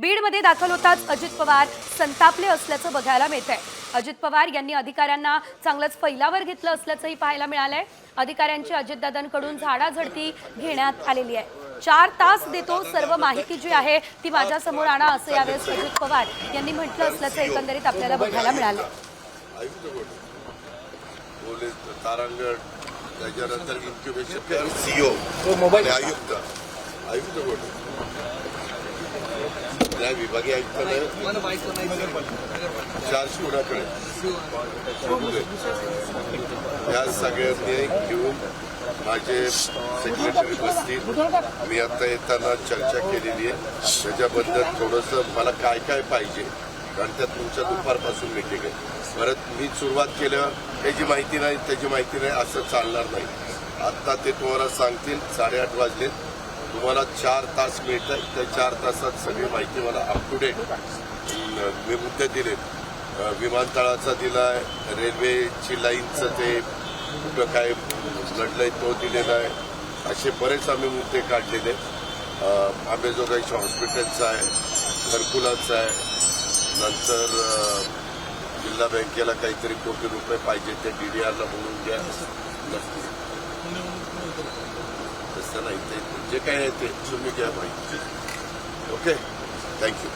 बीडमध्ये दाखल होताच अजित पवार संतापले असल्याचं बघायला मिळतंय. अजित पवार यांनी अधिकाऱ्यांना चांगलंच फैलावर घेतलं असल्याचंही पाहायला मिळालंय. अधिकाऱ्यांची अजितदादांकडून झाडाझडती घेण्यात आलेली आहे. चार तास देतो सर्व माहिती जी आहे ती माझ्यासमोर आणा असं यावेळेस अजित पवार यांनी म्हटलं असल्याचं एकंदरीत आपल्याला बघायला मिळालं त्याच्यानंतर इन्क्युबेशन सीओ आणि आयुक्त. आयुक्त विभागीय आयुक्ताला चार्ज कोणाकडे या सगळ्यांनी घेऊन माझे सेक्रेटरी बसतील मी आता येताना चर्चा केलेली आहे. त्याच्याबद्दल थोडंसं मला काय काय पाहिजे कारण त्या तुमच्या दुपारपासून मिटिंग आहे. परत मी सुरुवात केलं त्याची माहिती नाही त्याची माहिती नाही असं चालणार नाही. आत्ता ते तुम्हाला सांगतील साडेआठ वाजले तुम्हाला चार तास मिळतात. त्या चार तासात सगळी माहिती मला अप टू डेट मी मुद्दे दिलेत अ, विमानतळाचा दिलाय रेल्वेची लाईनचं ते कुठं काय लढलंय तो दिलेला आहे. असे बरेच आम्ही मुद्दे काढलेले. आहेत. आंबेजोगाईच्या हॉस्पिटलचा आहे घरकुलाचा आहे नंतर जिल्हा बँकेला काहीतरी कोटी रुपये पाहिजे ते डी डी आरला म्हणून द्या नसतील तसं नाही ते. जे काय आहे ते तुम्ही घ्या माहिती ओके थँक्यू